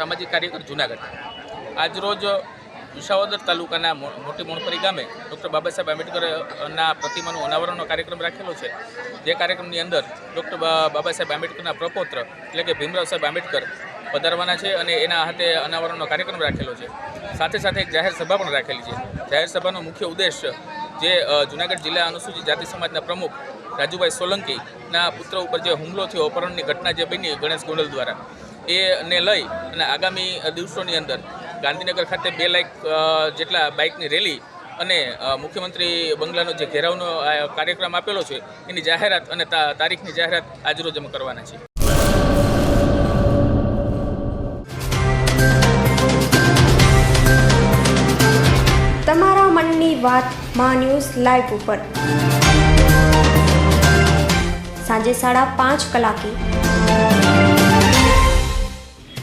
સામાજિક કાર્યકર જુનાગઢ. આજરોજ વિસાવદર તાલુકાના મોટી મોણપરી ગામે ડૉક્ટર બાબા સાહેબ આંબેડકરના પ્રતિમાનું અનાવરણનો કાર્યક્રમ રાખેલો છે. જે કાર્યક્રમની અંદર ડૉક્ટર બાબા સાહેબ આંબેડકરના પ્રપોત્ર એટલે કે ભીમરાવ સાહેબ આંબેડકર પધારવાના છે અને એના હાથે અનાવરણનો કાર્યક્રમ રાખેલો છે. સાથે સાથે એક જાહેર સભા પણ રાખેલી છે. જાહેર સભાનો મુખ્ય ઉદ્દેશ જે જુનાગઢ જિલ્લા અનુસૂચિત જાતિ સમાજના પ્રમુખ રાજુભાઈ સોલંકીના પુત્ર ઉપર જે હુમલો થયો, અપહરણની ઘટના જે બની ગણેશ ગોંડલ દ્વારા. એને લઈ અને આગામી દિવસોની અંદર ગાંધીનગર ખાતે બે લાખ જેટલા બાઇકની રેલી અને મુખ્યમંત્રી બંગલાનો જે ઘેરાવનો કાર્યક્રમ આપેલો છે, એની જાહેરાત અને તારીખની જાહેરાત આજરોજ અમે કરવાના છીએ. તમારા મનની વાત મા ન્યૂઝ લાઈવ ઉપર. સાંજે સાડા પાંચ કલાકે